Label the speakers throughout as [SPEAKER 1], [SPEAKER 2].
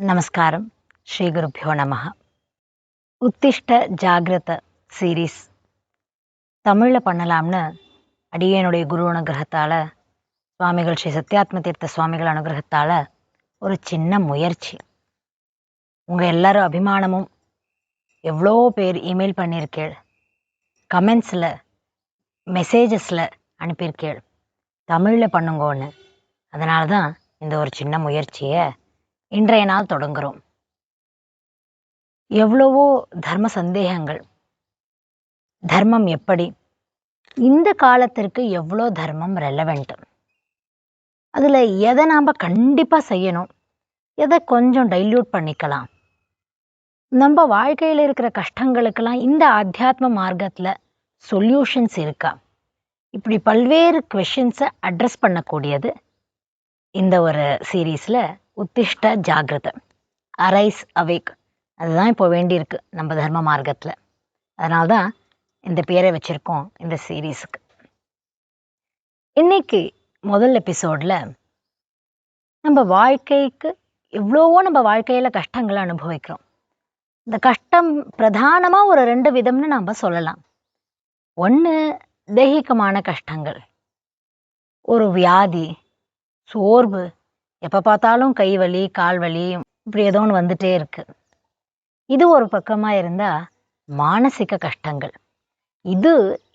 [SPEAKER 1] நமஸ்காரம். ஸ்ரீ குருப்பியோ நம உத்திஷ்ட ஜாகிரத சீரீஸ் தமிழில் பண்ணலாம்னு அடியனுடைய குரு அனுகிரகத்தால் சுவாமிகள் ஸ்ரீ சத்யாத்ம தீர்த்த சுவாமிகள் அனுகிரகத்தால் ஒரு சின்ன முயற்சி. உங்கள் எல்லாரும் அபிமானமும் எவ்வளோ பேர் இமெயில் பண்ணியிருக்கேள் கமெண்ட்ஸில் மெசேஜஸில் அனுப்பியிருக்கேள். தமிழில் பண்ணுங்கோன்னு. அதனால தான் இந்த ஒரு சின்ன முயற்சியை இன்றைய நாள் தொடங்குகிறோம் எவ்வளவோ தர்ம சந்தேகங்கள். தர்மம் எப்படி? இந்த காலத்திற்கு எவ்வளோ தர்மம் ரெலவெண்ட் அதில் எதை நாம் கண்டிப்பாக செய்யணும்? எதை கொஞ்சம் டைல்யூட் பண்ணிக்கலாம்? நம்ம வாழ்க்கையில் இருக்கிற கஷ்டங்களுக்கெல்லாம் இந்த ஆத்தியாத்ம மார்க்கத்தில் சொல்யூஷன்ஸ் இருக்கா? இப்படி பல்வேறு கொஷின்ஸை அட்ரஸ் பண்ணக்கூடியது இந்த ஒரு சீரீஸில் உத்திஷ்ட ஜாகிரத. அரைஸ் அவேக் அதுதான் இப்போ வேண்டியிருக்கு நம்ம தர்ம மார்க்கத்தில். அதனால தான் இந்த பேரை வச்சுருக்கோம் இந்த சீரீஸுக்கு. இன்னைக்கு முதல் எபிசோடில் நம்ம வாழ்க்கைக்கு எவ்வளவோ நம்ம வாழ்க்கையில் கஷ்டங்களை அனுபவிக்கிறோம். இந்த கஷ்டம் பிரதானமாக ஒரு ரெண்டு விதம்னு நாம் சொல்லலாம். ஒன்று தெய்வீகமான கஷ்டங்கள். ஒரு வியாதி சோர்வு எப்போ பார்த்தாலும் கை வலி கால் வலி இப்படி ஏதோ ஒன்று வந்துட்டே இருக்கு. இது ஒரு பக்கமாக இருந்தால் மானசிக கஷ்டங்கள். இது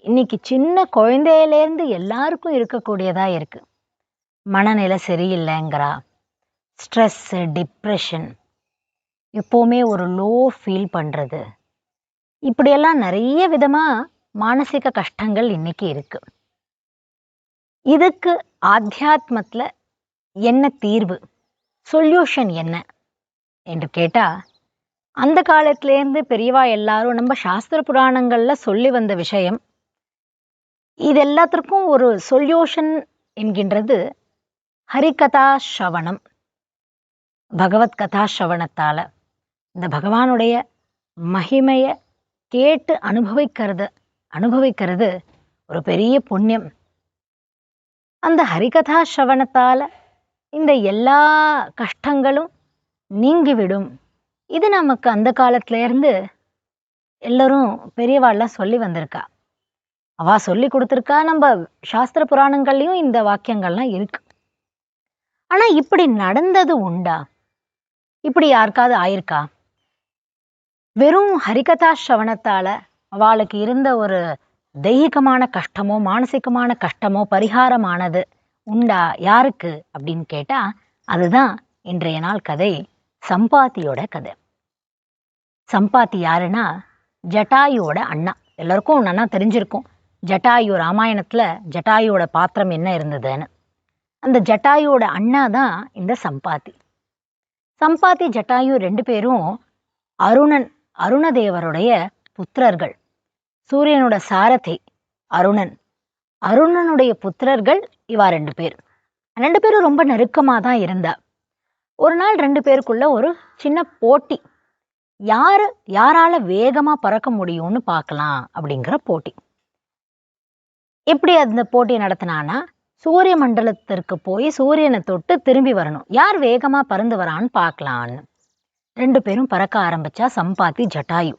[SPEAKER 1] இன்னைக்கு சின்ன குழந்தையிலேருந்து எல்லாருக்கும் இருக்கக்கூடியதாக இருக்கு. மனநிலை சரியில்லைங்கிறா. ஸ்ட்ரெஸ்ஸு டிப்ரெஷன் எப்போவுமே ஒரு லோ ஃபீல் பண்ணுறது இப்படியெல்லாம் நிறைய விதமாக மானசிக கஷ்டங்கள் இன்னைக்கு இருக்கு. இதுக்கு ஆத்தியாத்மத்தில் என்ன தீர்வு? சொல்யூஷன் என்ன? என்று கேட்டால் அந்த காலத்திலேருந்து பெரியவா எல்லாரும் நம்ம சாஸ்திர புராணங்களில் சொல்லி வந்த விஷயம் இது எல்லாத்திற்கும் ஒரு சொல்யூஷன் என்கின்றது ஹரிகதா ஸ்ரவணம் பகவத் கதா ஸ்ரவணத்தால் இந்த பகவானுடைய மகிமையை கேட்டு அனுபவிக்கிறது அனுபவிக்கிறது ஒரு பெரிய புண்ணியம். அந்த ஹரிகதா ஸ்ரவணத்தால் இந்த எல்லா கஷ்டங்களும் நீங்கிவிடும். இது நமக்கு அந்த காலத்துலேருந்து எல்லோரும் பெரியவாள்லாம் சொல்லி வந்திருக்கா. அவா சொல்லி கொடுத்துருக்கா. நம்ம சாஸ்திர புராணங்கள்லையும் இந்த வாக்கியங்கள்லாம் இருக்கு. ஆனால் இப்படி நடந்தது உண்டா? இப்படி யாருக்காவது ஆயிருக்கா? வெறும் ஹரிகதா ஸ்ரவணத்தால் அவளுக்கு இருந்த ஒரு தெய்வீகமான கஷ்டமோ மானசிகமான கஷ்டமோ பரிகாரமானது. உண்டா? யாருக்கு? அப்படின்னு கேட்டா அதுதான் இன்றைய நாள் கதை சம்பாத்தியோட கதை. சம்பாத்தி யாருன்னா ஜட்டாயுவோட அண்ணா. எல்லாருக்கும் நன்னா தெரிஞ்சிருக்கும். ஜட்டாயு ராமாயணத்துல ஜட்டாயுவோட பாத்திரம் என்ன இருந்ததுன்னு. அந்த ஜட்டாயுவோட அண்ணா தான் இந்த சம்பாத்தி. சம்பாத்தி ஜட்டாயு ரெண்டு பேரும் அருணன் அருணதேவருடைய புத்திரர்கள். சூரியனோட சாரதி அருணன் அருணனுடைய புத்திரர்கள் இவா ரெண்டு பேர். ரெண்டு பேரும் ரொம்ப நெருக்கமாக தான் இருந்தா. ஒரு நாள் ரெண்டு பேருக்குள்ள ஒரு சின்ன போட்டி. யார் யாரால வேகமாக பறக்க முடியும்னு பார்க்கலாம் அப்படிங்கிற போட்டி. எப்படி அந்த போட்டி நடத்தினான்னா சூரிய மண்டலத்திற்கு போய் சூரியனை தொட்டு திரும்பி வரணும். யார் வேகமாக பறந்து வரான்னு பார்க்கலான்னு ரெண்டு பேரும் பறக்க ஆரம்பிச்சா சம்பாத்தி ஜட்டாயு.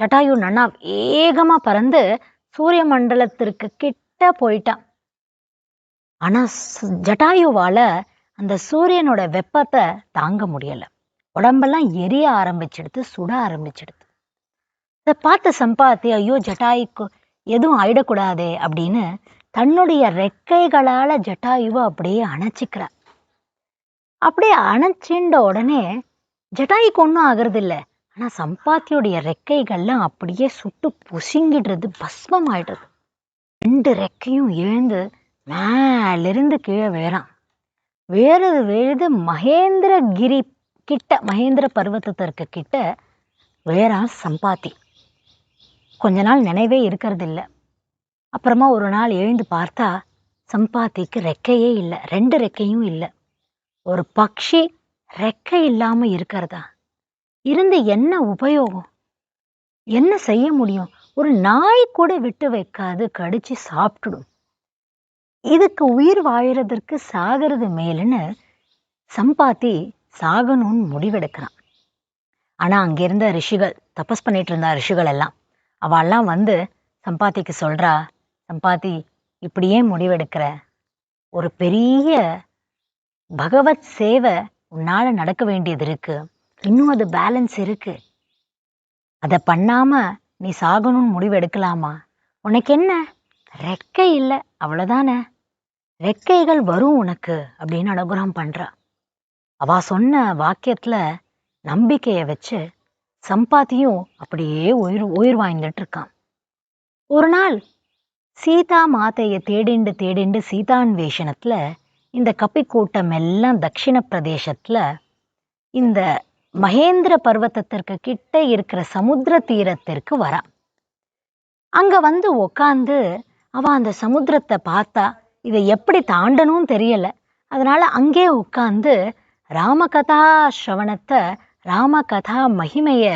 [SPEAKER 1] ஜட்டாயு நன்னா வேகமாக பறந்து சூரிய மண்டலத்திற்கு கிட்ட போயிட்டான். ஆனா ஜட்டாயுவால அந்த சூரியனோட வெப்பத்தை தாங்க முடியல. உடம்பெல்லாம் எரிய ஆரம்பிச்சிடுது சுட ஆரம்பிச்சிடுது. இதை பார்த்த சம்பாத்தி ஐயோ ஜட்டாயுக்கு எதுவும் ஆயிடக்கூடாதே அப்படின்னு தன்னுடைய ரெக்கைகளால ஜட்டாயுவை அப்படியே அணைச்சிக்கிறார் அப்படியே அணைச்சின்ற உடனே ஜட்டாய்க்கு ஒன்றும் ஆகிறது இல்லை ஆனால் சம்பாத்தியோடைய ரெக்கைகள்லாம் அப்படியே சுட்டு புசிங்கிடுறது பஸ்மம் ஆயிடுறது ரெண்டு ரெக்கையும் எழுந்து மேலிருந்து கீழே விழறான். வேறது விழுது மகேந்திரகிரி கிட்ட மகேந்திர பர்வத்தத்திற்கு கிட்ட விழறான் சம்பாத்தி. கொஞ்ச நாள் நினைவே இருக்கிறது இல்லை அப்புறமா ஒரு நாள் எழுந்து பார்த்தா சம்பாத்திக்கு ரெக்கையே இல்லை ரெண்டு ரெக்கையும் இல்லை. ஒரு பக்ஷி ரெக்கை இல்லாம இருக்கிறதா? இருந்து என்ன உபயோகம்? என்ன செய்ய முடியும்? ஒரு நாய் கூட விட்டு வைக்காது கடிச்சு சாப்பிட்டுடும். இதுக்கு உயிர் வாழறதற்கு சாகிறது மேலுன்னு சம்பாத்தி சாகணும்னு முடிவெடுக்கிறான். ஆனா அங்க இருந்த ரிஷிகள் தபஸ் பண்ணிட்டு இருந்த ரிஷிகள் எல்லாம் அவெல்லாம் வந்து சம்பாத்திக்கு சொல்றா சம்பாத்தி இப்படியே முடிவெடுக்கிற. ஒரு பெரிய பகவத் சேவை உன்னால நடக்க வேண்டியது இருக்கு. இன்னும் அது பேலன்ஸ் இருக்கு. அதை பண்ணாம நீ சாகணும்னு முடிவு எடுக்கலாமா? உனக்கு என்ன? ரெக்கை இல்லை அவ்வளவுதானே? ரெக்கைகள் வரும் உனக்கு அப்படின்னு அனுகிரகம் பண்றா. அவ சொன்ன வாக்கியத்துல நம்பிக்கையை வச்சு சம்பாத்தியும் அப்படியே உயிர் உயிர் வாய்ந்துட்டு இருக்கான். ஒரு நாள் சீதா மாதைய தேடிண்டு தேடிண்டு சீதான்வேஷணத்துல இந்த கப்பி கூட்டம் எல்லாம் தட்சிண பிரதேசத்துல இந்த மகேந்திர பர்வத்தத்திற்கு கிட்ட இருக்கிற சமுத்திர தீரத்திற்கு வரா. அங்க வந்து உக்காந்து அவ அந்த சமுத்திரத்தை பார்த்தா இதை எப்படி தாண்டணும் தெரியல. அதனால அங்கே உட்கார்ந்து ராமகதா ஸ்ரவணத்தை ராமகதா மகிமைய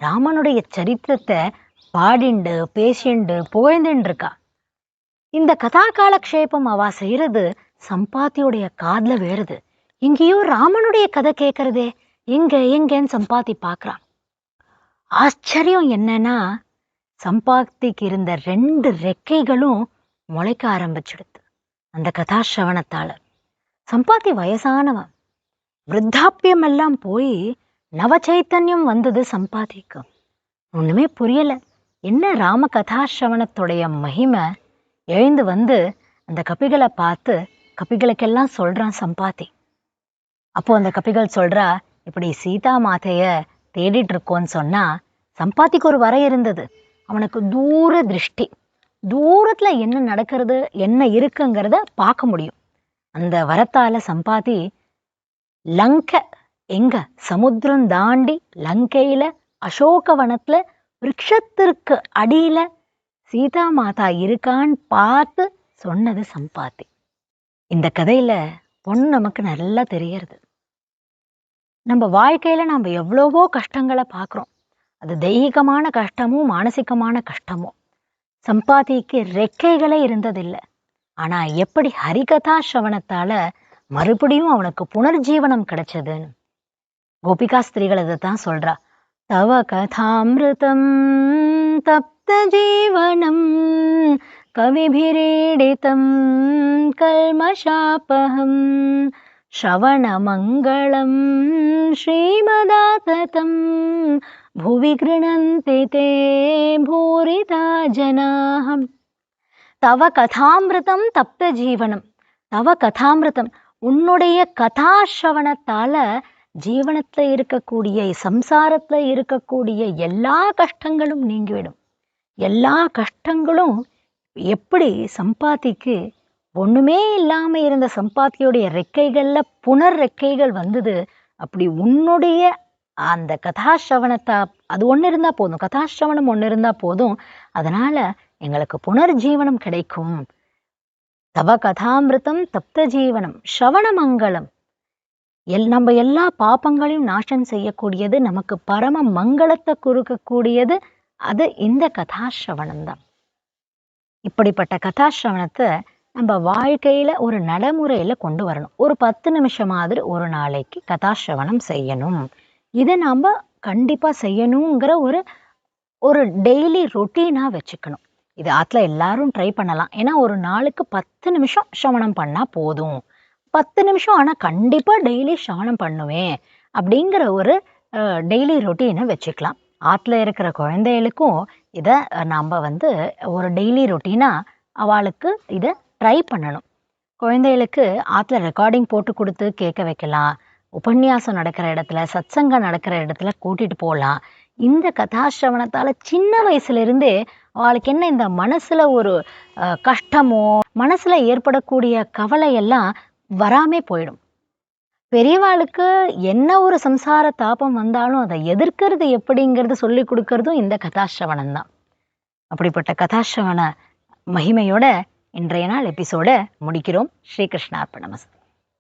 [SPEAKER 1] ராமனுடைய சரித்திரத்தை பாடிண்டு பேசிண்டு புகழ்ந்துட்டு இருக்கா இந்த கதா காலக்ஷேபம் அவ செய்யறது சம்பாத்தியுடைய காதுல வேறுது. இங்கேயோ ராமனுடைய கதை கேட்கறதே எங்க எங்கன்னு சம்பாத்தி பாக்குறான். ஆச்சரியம் என்னன்னா சம்பாத்திக்கு இருந்த ரெண்டு ரெக்கைகளும் முளைக்க ஆரம்பிச்சிடுது அந்த கதாசிரவணத்தால. சம்பாத்தி வயசானவன். விருத்தாப்பியம் எல்லாம் போய் நவ சைத்தன்யம் வந்தது சம்பாதிக்கு ஒண்ணுமே புரியல. என்ன ராம கதாசிரவணத்துடைய மகிமை? எழுந்து வந்து அந்த கபிகளை பார்த்து கபிகளுக்கெல்லாம் சொல்றான் சம்பாத்தி. அப்போ அந்த கபிகள் சொல்றா இப்படி சீதா மாதைய தேடிட்டு இருக்கோன்னு சொன்னா சம்பாத்திக்கு ஒரு வரை இருந்தது. அவனுக்கு தூர திருஷ்டி. தூரத்துல என்ன நடக்கிறது என்ன இருக்குங்கிறத பார்க்க முடியும். அந்த வரத்தால சம்பாதி லங்க எங்க? சமுத்திரம் தாண்டி லங்கையில அசோகவனத்துல விரக்ஷத்திற்கு அடியில சீதா மாதா இருக்கான்னு பார்த்து சொன்னது சம்பாத்தி. இந்த கதையில பொண்ணு நமக்கு நல்லா தெரியறது. நம்ம வாழ்க்கையில நம்ம எவ்வளவோ கஷ்டங்களை பார்க்குறோம். அது தெய்வீகமான கஷ்டமும் மானசிகமான கஷ்டமும் சம்பாதிக்கு ரெக்கைகளே இருந்ததில்லை. ஆனா எப்படி ஹரிகதா ஸ்ரவணத்தால மறுபடியும் அவனுக்கு புனர்ஜீவனம் கிடைச்சதுன்னு? கோபிகா ஸ்திரீகள் தான் சொல்றா. தவ கதாமிருதம் தப்த ஜீவனம் கவிபிரீடிதம் கல்மஷாபகம் श्रवणमङ्गलं श्रीमदाततं भुवि गृह्णन्ति ते भूरिता जनाः தவ கதாமிருதம் தப்த ஜீவனம் தவ கதாமிருதம் உன்னுடைய கதாசிரவணத்தால ஜீவனத்துல இருக்கக்கூடிய சம்சாரத்துல இருக்கக்கூடிய எல்லா கஷ்டங்களும் நீங்கிவிடும் எல்லா கஷ்டங்களும் எப்படி சம்பாத்திக்கு ஒண்ணுமே இல்லாம இருந்த சம்பாத்தியோடைய ரெக்கைகள்ல புனர் ரெக்கைகள் வந்தது. அப்படி உன்னுடைய அந்த கதாசிரவணத்தை அது ஒண்ணு இருந்தா போதும். கதாசிரவணம் ஒண்ணு இருந்தா போதும். அதனால எங்களுக்கு புனர்ஜீவனம் கிடைக்கும். தவ கதாமிருத்தம் தப்த ஜீவனம் ஸ்ரவணமங்கலம் எல் நம்ம எல்லா பாப்பங்களையும் நாசம் செய்யக்கூடியது நமக்கு பரம மங்களத்தை கொடுக்கக்கூடியது அது இந்த கதாசிரவணம் தான் இப்படிப்பட்ட கதாசிரவணத்தை நம்ம வாழ்க்கையில ஒரு நடைமுறையில கொண்டு வரணும். ஒரு பத்து நிமிஷம் மாதிரி ஒரு நாளைக்கு கதாசிரவணம் செய்யணும். இதை நாம கண்டிப்பா செய்யணுங்கிற ஒரு ஒரு டெய்லி ரொட்டீனா வச்சுக்கணும். இது ஆற்றுல எல்லாரும் ட்ரை பண்ணலாம். ஏன்னா ஒரு நாளுக்கு பத்து நிமிஷம் சிரவணம் பண்ணா போதும். பத்து நிமிஷம் ஆனால் கண்டிப்பாக டெய்லி சிரவணம் பண்ணுவேன் அப்படிங்கிற ஒரு டெய்லி ரொட்டீனை வச்சுக்கலாம். ஆற்றுல இருக்கிற குழந்தைகளுக்கும் இதை நம்ம வந்து ஒரு டெய்லி ரொட்டீனாக அவளுக்கு இதை ட்ரை பண்ணணும். குழந்தைகளுக்கு ஆத்துல ரெக்கார்டிங் போட்டு கொடுத்து கேட்க வைக்கலாம். உபன்யாசம் நடக்கிற இடத்துல சத்சங்கம் நடக்கிற இடத்துல கூட்டிட்டு போகலாம். இந்த கதாசிரவணத்தால் சின்ன வயசுல இருந்தே அவளுக்கு என்ன இந்த மனசுல ஒரு கஷ்டமோ மனசுல ஏற்படக்கூடிய கவலை எல்லாம் வராமே போயிடும். பெரியவாளுக்கு என்ன ஒரு சம்சார தாபம் வந்தாலும் அதை எதிர்க்கிறது எப்படிங்கிறது சொல்லி கொடுக்கறதும் இந்த கதாசிரவணம் தான். அப்படிப்பட்ட கதாசிரவண மகிமையோட இன்றைய நாள் எபிசோட முடிக்கிறோம். ஸ்ரீகிருஷ்ணார்ப்பணமஸ்து